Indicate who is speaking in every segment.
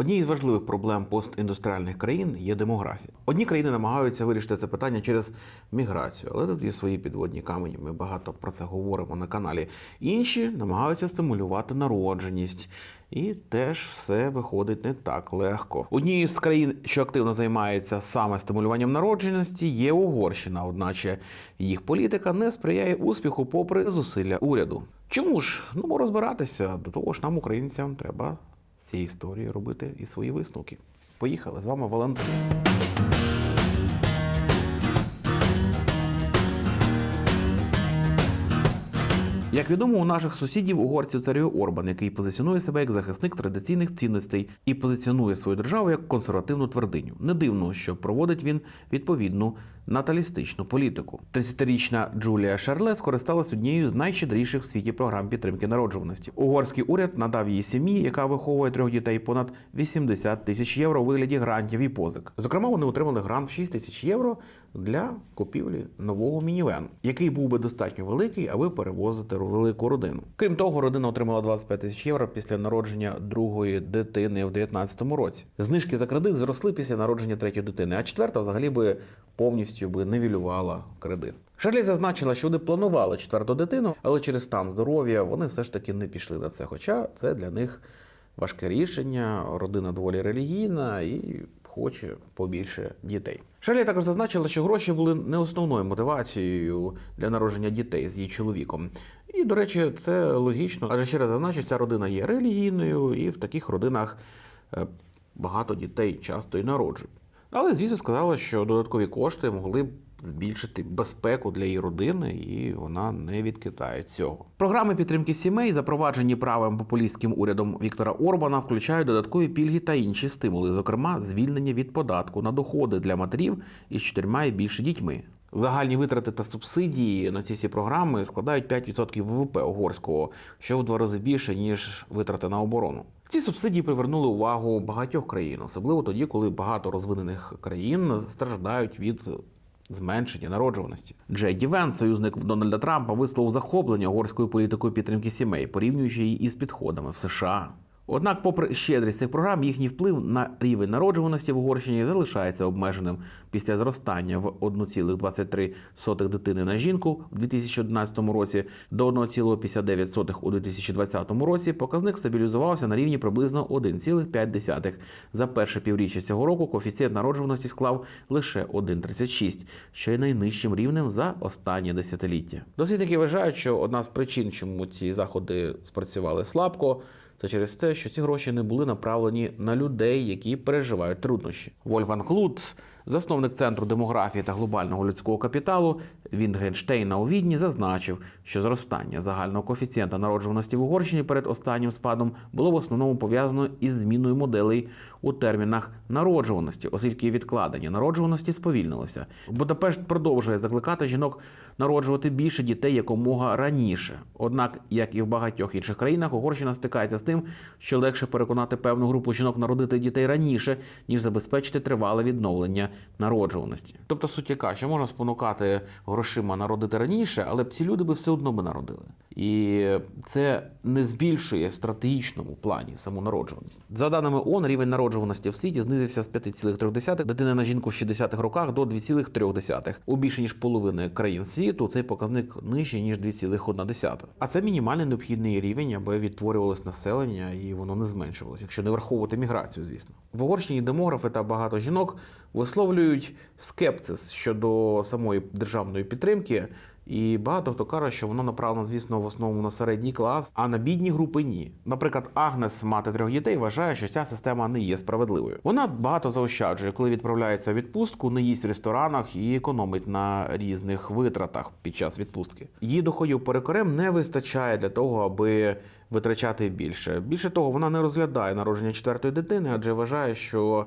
Speaker 1: Однією з важливих проблем постіндустріальних країн є демографія. Одні країни намагаються вирішити це питання через міграцію, але тут є свої підводні камені. Ми багато про це говоримо на каналі. Інші намагаються стимулювати народженість. І теж все виходить не так легко. Однією з країн, що активно займається саме стимулюванням народженості, є Угорщина, одначе їх політика не сприяє успіху, попри зусилля уряду. Чому ж? Ну розбиратися до того ж нам, українцям, треба цієї історії робити і свої висновки. Поїхали з вами Валентин. Як відомо, у наших сусідів угорців царює Орбан, який позиціонує себе як захисник традиційних цінностей і позиціонує свою державу як консервативну твердиню. Не дивно, що проводить він відповідну наталістичну політику. 30-річна Джулія Шарле скористалась однією з найщедріших в світі програм підтримки народжуваності. Угорський уряд надав їй сім'ї, яка виховує трьох дітей понад 80 тисяч євро у вигляді грантів і позик. Зокрема, вони отримали грант в 6 тисяч євро для купівлі нового мінівену, який був би достатньо великий, аби перевозити велику родину. Крім того, родина отримала 25 тисяч євро після народження другої дитини в 2019 році. Знижки за кредит зросли після народження третьої дитини, а четверта взагалі би повністю би невілювала кредит. Шарлі зазначила, що вони планували четверту дитину, але через стан здоров'я вони все ж таки не пішли на це. Хоча це для них важке рішення, родина доволі релігійна і хоче побільше дітей. Шарлі також зазначила, що гроші були не основною мотивацією для народження дітей з її чоловіком. І, до речі, це логічно, адже ще раз зазначу, ця родина є релігійною, і в таких родинах е, багато дітей часто і народжують. Але, звісно, сказала, що додаткові кошти могли б збільшити безпеку для її родини, і вона не відкидає цього. Програми підтримки сімей, запроваджені правим популістським урядом Віктора Орбана, включають додаткові пільги та інші стимули, зокрема, звільнення від податку на доходи для матерів із чотирма і більше дітьми. Загальні витрати та субсидії на ці всі програми складають 5% ВВП угорського, що в два рази більше ніж витрати на оборону. Ці субсидії привернули увагу багатьох країн, особливо тоді, коли багато розвинених країн страждають від зменшення народжуваності. Джеді Венс, союзник Дональда Трампа, висловив захоплення угорською політикою підтримки сімей, порівнюючи її із підходами в США. Однак, попри щедрість цих програм, їхній вплив на рівень народжуваності в Угорщині залишається обмеженим після зростання в 1,23 дитини на жінку в 2011 році до 1,59 у 2020 році. Показник стабілізувався на рівні приблизно 1,5. За перше півріччя цього року коефіцієнт народжуваності склав лише 1,36, що є найнижчим рівнем за останнє десятиліття. Дослідники вважають, що одна з причин, чому ці заходи спрацювали слабко. Це через те, що ці гроші не були направлені на людей, які переживають труднощі. Вольфан Клуц, засновник центру демографії та глобального людського капіталу Вінгенштейна у Відні, зазначив, що зростання загального коефіцієнта народжуваності в Угорщині перед останнім спадом було в основному пов'язано із зміною моделей у термінах народжуваності, оскільки відкладення народжуваності сповільнилося. Будапешт продовжує закликати жінок народжувати більше дітей якомога раніше. Однак, як і в багатьох інших країнах, Угорщина стикається з тим, що легше переконати певну групу жінок народити дітей раніше, ніж забезпечити тривале відновлення народжуваності. Тобто суть яка, що можна спонукати грошима народити раніше, але ці люди би все одно би народили. І це не збільшує в стратегічному плані саму народжуваність. За даними ООН, рівень народжуваності в світі знизився з 5,3 дитини на жінку в 60-х роках до 2,3. У більше ніж половини країн світу цей показник нижчий ніж 2,1. А це мінімальний необхідний рівень, аби відтворювалось населення і воно не зменшувалося, якщо не враховувати міграцію, звісно. В Угорщині демографи та багато жінок висловлюють скепсис щодо самої державної підтримки. І багато хто каже, що воно направлено, звісно, в основному на середній клас, а на бідні групи ні. Наприклад, Агнес, мати трьох дітей, вважає, що ця система не є справедливою. Вона багато заощаджує, коли відправляється в відпустку, не їсть в ресторанах і економить на різних витратах під час відпустки. Її доходів перекорем не вистачає для того, аби витрачати більше. Більше того, вона не розглядає народження четвертої дитини, адже вважає, що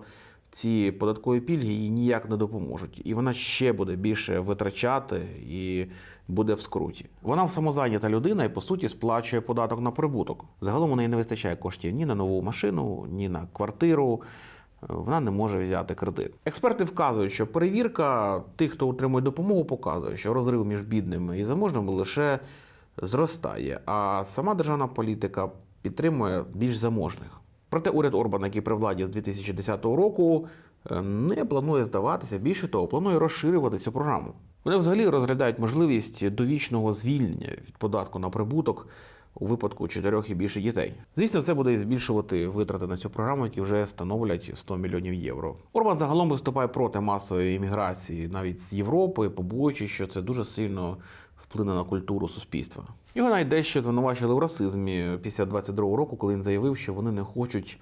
Speaker 1: ці податкові пільги їй ніяк не допоможуть, і вона ще буде більше витрачати і буде в скруті. Вона самозайнята людина і по суті сплачує податок на прибуток. Загалом у неї не вистачає коштів ні на нову машину, ні на квартиру. Вона не може взяти кредит. Експерти вказують, що перевірка тих, хто отримує допомогу, показує, що розрив між бідними і заможними лише зростає, а сама державна політика підтримує більш заможних. Проте уряд Орбана, який при владі з 2010 року, е, не планує здаватися. Більше того, планує розширювати цю програму. Вони взагалі розглядають можливість довічного звільнення від податку на прибуток у випадку чотирьох і більше дітей. Звісно, це буде збільшувати витрати на цю програму, які вже становлять 100 мільйонів євро. Орбан загалом виступає проти масової імміграції навіть з Європи, побоюючи, що це дуже сильно вплине на культуру суспільства. Його навіть дещо звинувачили в расизмі після 22-го року, коли він заявив, що вони не хочуть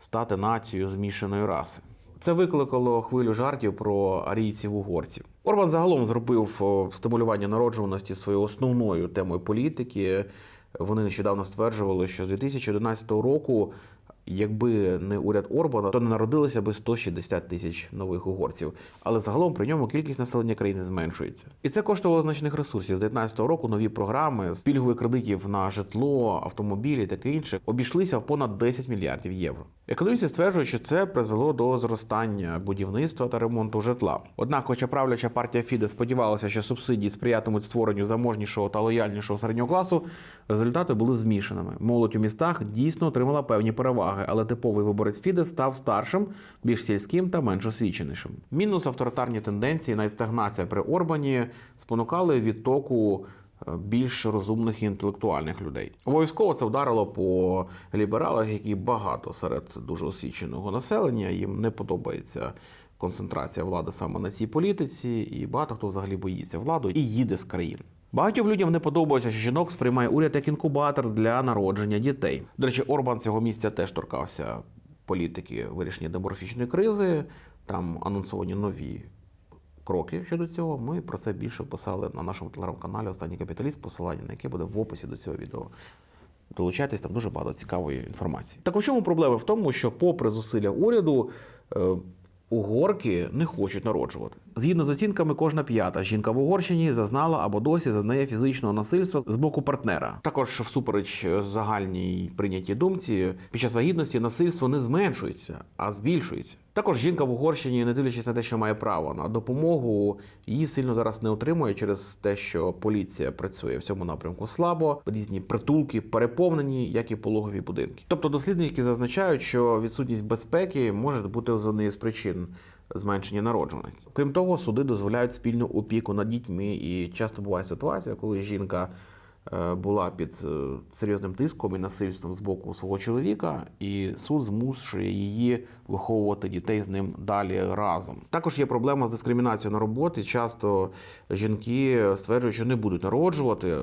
Speaker 1: стати нацією змішаної раси. Це викликало хвилю жартів про арійців угорців. Орбан загалом зробив стимулювання народжуваності своєю основною темою політики. Вони нещодавно стверджували, що з 2011 року, якби не уряд Орбана, то не народилося би 160 тисяч нових угорців. Але загалом при ньому кількість населення країни зменшується. І це коштувало значних ресурсів. З 2019 року нові програми з пільгових кредитів на житло, автомобілі таке інше обійшлися в понад 10 мільярдів євро. Економісти стверджують, що це призвело до зростання будівництва та ремонту житла. Однак, хоча правляча партія Фіде сподівалася, що субсидії сприятимуть створенню заможнішого та лояльнішого середнього класу, результати були змішаними. Молодь у містах дійсно отримала певні переваги, але типовий виборець Фіде став старшим, більш сільським та менш освіченішим. Мінус авторитарні тенденції, навіть стагнація при Орбані спонукали відтоку е, більш розумних і інтелектуальних людей. Обов'язково це вдарило по лібералах, які багато серед дуже освіченого населення. Їм не подобається концентрація влади саме на цій політиці, і багато хто взагалі боїться владу і їде з країни. Багатьом людям не подобається, що жінок сприймає уряд як інкубатор для народження дітей. До речі, Орбан цього місця теж торкався політики вирішення демографічної кризи. Там анонсовані нові кроки щодо цього. Ми про це більше писали на нашому телеграм-каналі Останній капіталіст, посилання на яке буде в описі до цього відео. Долучайтесь, там дуже багато цікавої інформації. Так у чому проблема? В тому, що, попри зусилля уряду, е, угорки не хочуть народжувати. Згідно з оцінками, кожна п'ята жінка в Угорщині зазнала або досі зазнає фізичного насильства з боку партнера. Також, всупереч загальній прийнятій думці, під час вагітності насильство не зменшується, а збільшується. Також жінка в Угорщині, не дивлячись на те, що має право на допомогу, її сильно зараз не отримує через те, що поліція працює в цьому напрямку слабо, різні притулки переповнені, як і пологові будинки. Тобто дослідники зазначають, що відсутність безпеки може бути однією з причин зменшення народжуваності. Крім того, суди дозволяють спільну опіку над дітьми, і часто буває ситуація, коли жінка е, була під е, серйозним тиском і насильством з боку свого чоловіка, і суд змушує її виховувати дітей з ним далі разом. Також є проблема з дискримінацією на роботі. Часто жінки стверджують, що не будуть народжувати.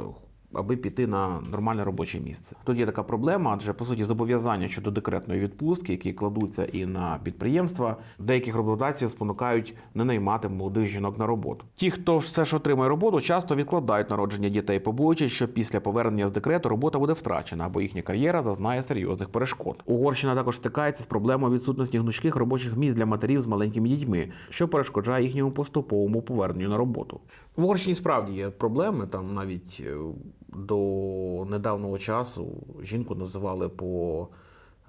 Speaker 1: Аби піти на нормальне робоче місце, тут є така проблема, адже по суті зобов'язання щодо декретної відпустки, які кладуться і на підприємства, деяких роботодавців спонукають не наймати молодих жінок на роботу. Ті, хто все ж отримує роботу, часто відкладають народження дітей, побоюючись, що після повернення з декрету робота буде втрачена, або їхня кар'єра зазнає серйозних перешкод. Угорщина також стикається з проблемою відсутності гнучких робочих місць для матерів з маленькими дітьми, що перешкоджає їхньому поступовому поверненню на роботу. В Угорщині справді є проблеми там навіть. До недавнього часу жінку називали по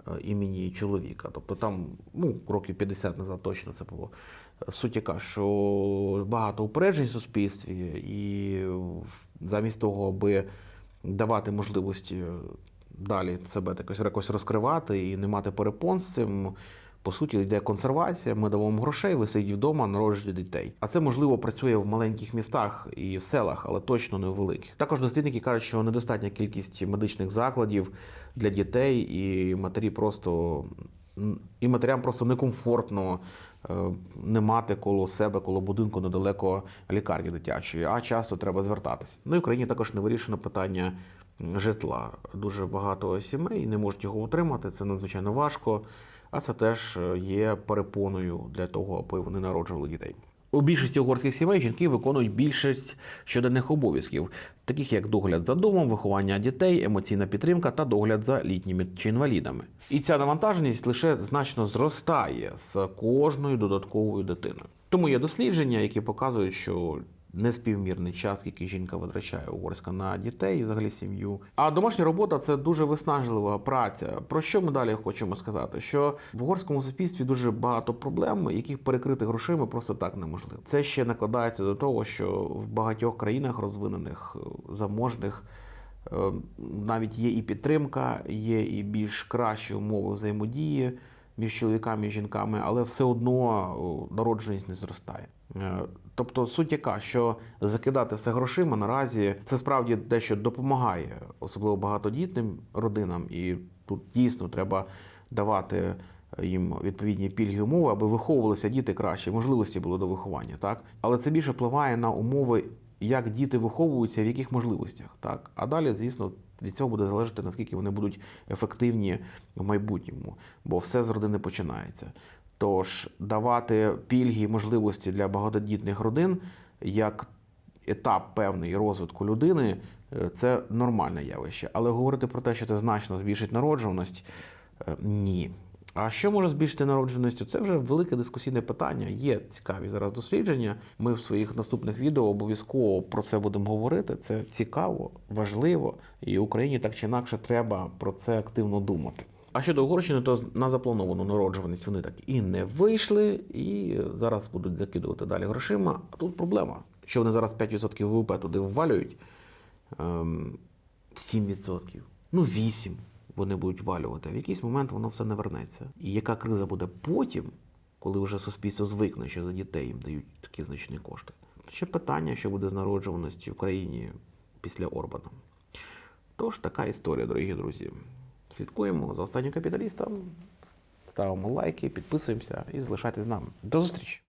Speaker 1: е, імені чоловіка. Тобто там, ну, років 50 назад точно це було. Суть яка, що багато упереджень в суспільстві, і замість того, аби давати можливості далі себе якось, якось розкривати і не мати перепон з цим. По суті, йде консервація, ми даємо грошей, ви сидіть вдома, народжуєте дітей. А це можливо працює в маленьких містах і в селах, але точно не в великих. Також дослідники кажуть, що недостатня кількість медичних закладів для дітей, і матері просто і матерям просто некомфортно е, не мати коло себе, коло будинку недалеко лікарні дитячої, а часто треба звертатися. Ну і в Україні також не вирішено питання житла. Дуже багато сімей не можуть його утримати. Це надзвичайно важко. А це теж є перепоною для того, аби вони народжували дітей. У більшості угорських сімей жінки виконують більшість щоденних обов'язків, таких як догляд за домом, виховання дітей, емоційна підтримка та догляд за літніми чи інвалідами. І ця навантаженість лише значно зростає з кожною додатковою дитиною. Тому є дослідження, які показують, що неспівмірний час, який жінка витрачає угорська на дітей і взагалі сім'ю. А домашня робота це дуже виснажлива праця. Про що ми далі хочемо сказати? Що в угорському суспільстві дуже багато проблем, яких перекрити грошима просто так неможливо. Це ще накладається до того, що в багатьох країнах розвинених заможних. Е, Навіть є і підтримка, є і більш кращі умови взаємодії між чоловіками і жінками, але все одно о, народжуваність не зростає. Е, Тобто суть яка, що закидати все грошима наразі це справді дещо допомагає, особливо багатодітним родинам, і тут дійсно треба давати їм відповідні пільги умови, аби виховувалися діти краще, можливості було до виховання, так але це більше впливає на умови, як діти виховуються, в яких можливостях, так а далі, звісно, від цього буде залежати наскільки вони будуть ефективні в майбутньому, бо все з родини починається. Тож давати пільги і можливості для багатодітних родин як етап певний розвитку людини е, це нормальне явище. Але говорити про те, що це значно збільшить народжуваність, е, ні. А що може збільшити народжуваність? Це вже велике дискусійне питання. Є цікаві зараз дослідження. Ми в своїх наступних відео обов'язково про це будемо говорити. Це цікаво, важливо, і Україні так чи інакше треба про це активно думати. А щодо Угорщини, то на заплановану народжуваність вони так і не вийшли, і зараз будуть закидувати далі грошима. А тут проблема, що вони зараз 5% ВВП туди ввалюють, ем, 7%, ну 8% вони будуть ввалювати. В якийсь момент воно все не вернеться. І яка криза буде потім, коли вже суспільство звикне, що за дітей їм дають такі значні кошти? Ще питання, що буде з народжуваності в країні після Орбана. Тож така історія, дорогі друзі. Слідкуємо за останнім капіталістом, ставимо лайки, підписуємося і залишайтесь з нами. До зустрічі!